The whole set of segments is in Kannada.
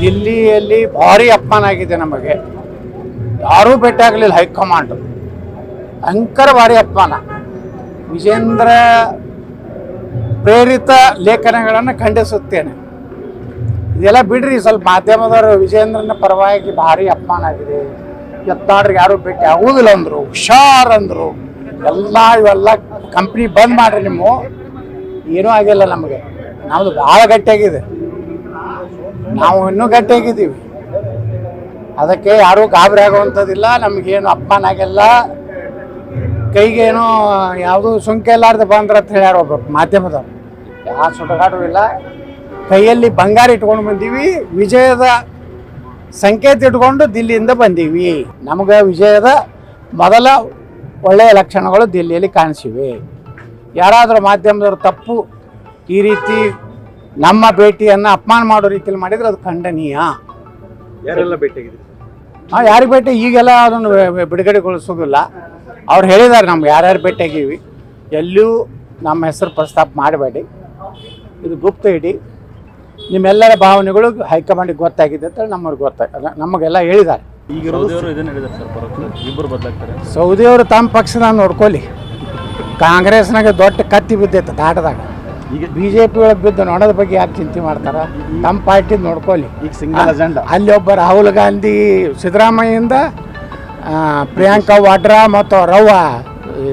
ದಿಲ್ಲಿಯಲ್ಲಿ ಭಾರಿ ಅಪಮಾನ ಆಗಿದೆ ನಮಗೆ. ಯಾರೂ ಭೇಟಿ ಆಗಲಿಲ್ಲ ಹೈಕಮಾಂಡ್. ಅಂಕರ ಭಾರಿ ಅಪಮಾನ ವಿಜೇಂದ್ರ ಪ್ರೇರಿತ ಲೇಖನಗಳನ್ನು ಖಂಡಿಸುತ್ತೇನೆ. ಇದೆಲ್ಲ ಬಿಡ್ರಿ, ಸ್ವಲ್ಪ ಮಾಧ್ಯಮದವರು ವಿಜೇಂದ್ರನ ಪರವಾಗಿ ಭಾರಿ ಅಪಮಾನ ಆಗಿದೆ. ಎತ್ತಾಡ್ರಿಗೆ ಯಾರು ಭೇಟಿ ಆಗುವುದಿಲ್ಲ ಅಂದರು, ಹುಷಾರ್ ಅಂದರು. ಎಲ್ಲ ಇವೆಲ್ಲ ಕಂಪ್ನಿ ಬಂದ್ ಮಾಡ್ರಿ ನಿಮ್ಮ ಏನೂ ಆಗಿಲ್ಲ ನಮಗೆ. ನಮ್ಮದು ಭಾಳ ಗಟ್ಟಿಯಾಗಿದೆ. ನಾವು ಇನ್ನೂ ಗಟ್ಟಿಯಾಗಿದ್ದೀವಿ. ಅದಕ್ಕೆ ಯಾರೂ ಗಾಬರಿ ಆಗುವಂಥದ್ದಿಲ್ಲ, ನಮಗೇನು ಅಪಮಾನ ಆಗಿಲ್ಲ ಕೈಗೇನೋ ಯಾವುದೂ ಸುಂಕ ಇಲ್ಲಾರ್ದೆ ಬಂದ್ರ ಅಂತ ಹೇಳ್ಯಾರ ಒಬ್ಬ ಮಾಧ್ಯಮದವ್ರು. ಯಾವ ಸುಡಗಾಡು ಇಲ್ಲ. ಕೈಯಲ್ಲಿ ಬಂಗಾರ ಇಟ್ಕೊಂಡು ಬಂದೀವಿ, ವಿಜಯದ ಸಂಕೇತ ಇಟ್ಕೊಂಡು ದಿಲ್ಲಿಯಿಂದ ಬಂದೀವಿ. ನಮಗೆ ವಿಜಯದ ಮೊದಲ ಒಳ್ಳೆಯ ಲಕ್ಷಣಗಳು ದಿಲ್ಲಿಯಲ್ಲಿ ಕಾಣಿಸಿವೆ. ಯಾರಾದರೂ ಮಾಧ್ಯಮದವರು ತಪ್ಪು ಈ ರೀತಿ ನಮ್ಮ ಭೇಟಿಯನ್ನು ಅಪಮಾನ ಮಾಡೋ ರೀತಿಯಲ್ಲಿ ಮಾಡಿದರೆ ಅದು ಖಂಡನೀಯ. ಯಾರೆಲ್ಲ ಭೇಟಿಯಾಗಿದ್ದೀರಿ ನಾವು ಯಾರಿಗೆ ಭೇಟಿ? ಈಗೆಲ್ಲ ಅದನ್ನು ಬಿಡುಗಡೆಗೊಳಿಸೋದಿಲ್ಲ. ಅವ್ರು ಹೇಳಿದ್ದಾರೆ ನಮ್ಗೆ ಯಾರ್ಯಾರು ಭೇಟಿಯಾಗೀವಿ ಎಲ್ಲೂ ನಮ್ಮ ಹೆಸರು ಪ್ರಸ್ತಾಪ ಮಾಡಬೇಡಿ. ಇದು ಗುಪ್ತ ಇಡಿ. ನಿಮ್ಮೆಲ್ಲರ ಭಾವನೆಗಳು ಹೈಕಮಾಂಡ್ ಗೊತ್ತಾಗಿದೆ ಅಂತ ನಮ್ಮವ್ರು ಗೊತ್ತಾಗ ನಮಗೆಲ್ಲ ಹೇಳಿದ್ದಾರೆ. ಸೌದಿಯವರು ತಮ್ಮ ಪಕ್ಷದ ನೋಡ್ಕೊಳ್ಳಿ. ಕಾಂಗ್ರೆಸ್ನಾಗ ದೊಡ್ಡ ಕತ್ತಿ ಬಿದ್ದೈತೆ ದಾಟದಾಗ. ಈಗ ಬಿ ಜೆ ಪಿ ಒಳಗೆ ಬಿದ್ದು ನೋಡೋದ್ರ ಬಗ್ಗೆ ಯಾಕೆ ಚಿಂತೆ ಮಾಡ್ತಾರೆ? ತಮ್ಮ ಪಾರ್ಟಿ ನೋಡ್ಕೊಳ್ಳಿ. ಈಗ ಸಿಂಗಲ್ ಅಜೆಂಡಾ. ಅಲ್ಲಿ ಒಬ್ಬ ರಾಹುಲ್ ಗಾಂಧಿ ಸಿದ್ದರಾಮಯ್ಯಿಂದ ಪ್ರಿಯಾಂಕಾ ವಾಡ್ರಾ ಮತ್ತು ರವ್ವ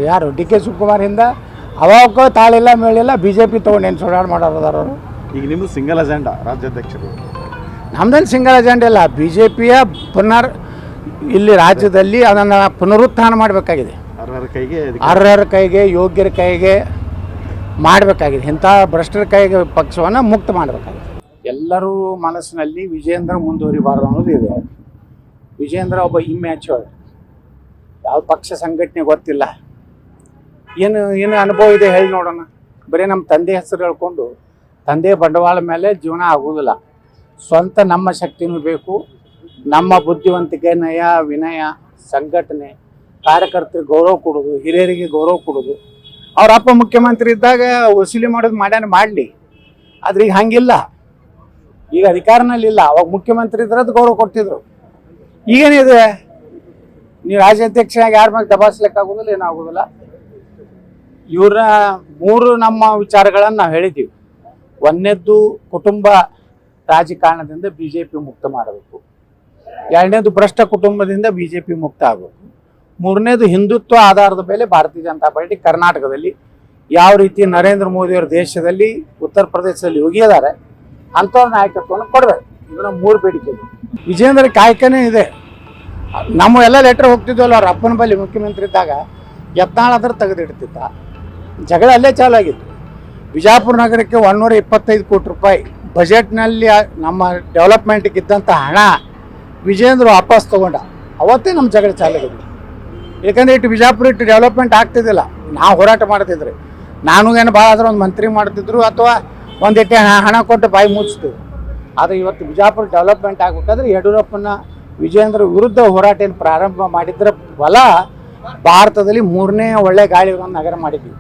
ಯಾರು ಡಿ ಕೆ ಶಿವಕುಮಾರಿಂದ ಅವಾಗ ತಾಳಿಲ್ಲ ಮೇಳಿಲ್ಲ ಬಿ ಜೆ ಪಿ ತೊಗೊಂಡು ಏನು ಸುಡಾಡ್ ಮಾಡೋರು ಅದಾರ ಅವರು? ಈಗ ನಿಮ್ಮದು ಸಿಂಗಲ್ ಅಜೆಂಡ ರಾಜ್ಯಾಧ್ಯಕ್ಷರು. ನಮ್ದೇನು ಸಿಂಗಲ್ ಅಜೆಂಡ ಇಲ್ಲ. ಬಿ ಜೆ ಪಿಯ ಪುನರ್ ಇಲ್ಲಿ ರಾಜ್ಯದಲ್ಲಿ ಅದನ್ನು ಪುನರುತ್ಥಾನ ಮಾಡಬೇಕಾಗಿದೆ. ಅರ್ಹರ ಕೈಗೆ ಅರ್ಹರ ಕೈಗೆ ಯೋಗ್ಯರ ಕೈಗೆ ಮಾಡಬೇಕಾಗಿದೆ. ಇಂಥ ಭ್ರಷ್ಟರ ಕೈಗೆ ಪಕ್ಷವನ್ನು ಮುಕ್ತ ಮಾಡಬೇಕಾಗಿದೆ. ಎಲ್ಲರೂ ಮನಸ್ಸಿನಲ್ಲಿ ವಿಜೇಂದ್ರ ಮುಂದುವರಿಬಾರ್ದು ಅನ್ನೋದು ಇದೆ. ವಿಜೇಂದ್ರ ಒಬ್ಬ ಇಮ್ಯಾಚುವರ್ ಯಾವ ಪಕ್ಷ ಸಂಘಟನೆ ಗೊತ್ತಿಲ್ಲ. ಏನು ಏನು ಅನುಭವ ಇದೆ ಹೇಳಿ ನೋಡೋಣ. ಬರೀ ನಮ್ಮ ತಂದೆ ಹೆಸರು ಹೇಳ್ಕೊಂಡು ತಂದೆ ಬಂಡವಾಳ ಮೇಲೆ ಜೀವನ ಆಗುವುದಿಲ್ಲ. ಸ್ವಂತ ನಮ್ಮ ಶಕ್ತಿನೂ ಬೇಕು. ನಮ್ಮ ಬುದ್ಧಿವಂತಿಕೆ ನಯ ವಿನಯ, ಸಂಘಟನೆ, ಕಾರ್ಯಕರ್ತರಿಗೆ ಗೌರವ ಕೊಡೋದು ಹಿರಿಯರಿಗೆ ಗೌರವ ಕೊಡೋದು ಅವ್ರ ಅಪ್ಪ ಮುಖ್ಯಮಂತ್ರಿ ಇದ್ದಾಗ ವಸೂಲಿ ಮಾಡೋದು ಮಾಡ್ಯಾನ ಮಾಡಲಿ. ಆದ್ರೆ ಈಗ ಹಂಗಿಲ್ಲ. ಈಗ ಅಧಿಕಾರನಲ್ಲಿ ಇಲ್ಲ. ಅವಾಗ ಮುಖ್ಯಮಂತ್ರಿ ಇದ್ರೆ ಅದು ಗೌರವ ಕೊಡ್ತಿದ್ರು. ಈಗೇನಿದೆ ನೀವು ರಾಜ್ಯಾಧ್ಯಕ್ಷರಾಗಿ ಯಾರ ಮೇಲೆ ದಬಾಯಿಸ್ಲಿಕ್ಕೆ ಆಗೋದಿಲ್ಲ ಏನಾಗೋದಿಲ್ಲ ಇವ್ರ ಮೂರು ನಮ್ಮ ವಿಚಾರಗಳನ್ನು ನಾವು ಹೇಳಿದ್ದೀವಿ ಒಂದನೇದ್ದು ಕುಟುಂಬ ರಾಜಕಾರಣದಿಂದ ಬಿ ಮುಕ್ತ ಮಾಡಬೇಕು. ಎರಡನೇದು ಭ್ರಷ್ಟ ಕುಟುಂಬದಿಂದ ಬಿ ಮುಕ್ತ ಆಗಬೇಕು. ಮೂರನೇದು ಹಿಂದುತ್ವ ಆಧಾರದ ಮೇಲೆ ಭಾರತೀಯ ಜನತಾ ಪಾರ್ಟಿ ಕರ್ನಾಟಕದಲ್ಲಿ ಯಾವ ರೀತಿ ನರೇಂದ್ರ ಮೋದಿಯವರ ದೇಶದಲ್ಲಿ ಉತ್ತರ ಪ್ರದೇಶದಲ್ಲಿ ಹೋಗಿದ್ದಾರೆ ಅಂಥವ್ರ ನಾಯಕತ್ವವನ್ನು ಕೊಡಬೇಕು. ಇದನ್ನ ಮೂರು ಬೇಡಿಕೆ. ವಿಜೇಂದ್ರ ಕಾಯಕನೇ ಇದೆ. ನಮ್ಮ ಎಲ್ಲ ಲೆಟರ್ ಹೋಗ್ತಿದ್ವಲ್ಲ, ಅವ್ರ ಅಪ್ಪನ ಬಳಿ ಮುಖ್ಯಮಂತ್ರಿ ಇದ್ದಾಗ ಯತ್ನಾಳಾದ್ರೆ ತೆಗೆದಿಡ್ತಿದ್ದ. ಜಗಳ ಅಲ್ಲೇ ಚಾಲು ಆಗಿತ್ತು. ಬಿಜಾಪುರ ನಗರಕ್ಕೆ ಒಂದೂರ ಇಪ್ಪತ್ತೈದು ಕೋಟಿ ರೂಪಾಯಿ ಬಜೆಟ್ನಲ್ಲಿ ನಮ್ಮ ಡೆವಲಪ್ಮೆಂಟ್ಗೆ ಇದ್ದಂಥ ಹಣ ವಿಜೇಂದ್ರ ವಾಪಸ್ ತಗೊಂಡ. ಅವತ್ತೇ ನಮ್ಮ ಜಗಳ ಚಾಲು ಆಗಿದೆ ಯಾಕಂದ್ರೆ ಇಟ್ಟು ಬಿಜಾಪುರ ಇಟ್ಟು ಡೆವಲಪ್ಮೆಂಟ್ ಆಗ್ತಿದ್ದಿಲ್ಲ. ನಾವು ಹೋರಾಟ ಮಾಡ್ತಿದ್ರಿ. ನಾನು ಏನು ಭಾಳ ಆದ್ರೆ ಒಂದು ಮಂತ್ರಿ ಮಾಡ್ತಿದ್ರು ಅಥವಾ ಒಂದಿಟ್ಟೆ ಹಣ ಹಣ ಕೊಟ್ಟು ಬಾಯಿ ಮುಚ್ತಿದ್ರು ಆದರೆ ಇವತ್ತು ಬಿಜಾಪುರ ಡೆವಲಪ್ಮೆಂಟ್ ಆಗ್ಬೇಕಾದ್ರೆ ಯಡಿಯೂರಪ್ಪನ, ವಿಜಯೇಂದ್ರ ವಿರುದ್ಧ ಹೋರಾಟ ಏನು ಪ್ರಾರಂಭ ಮಾಡಿದ್ರ ಬಲ ಭಾರತದಲ್ಲಿ ಮೂರನೇ ಒಳ್ಳೆ ಗಾಳಿ ನಗರ ಮಾಡಿದ್ವಿ.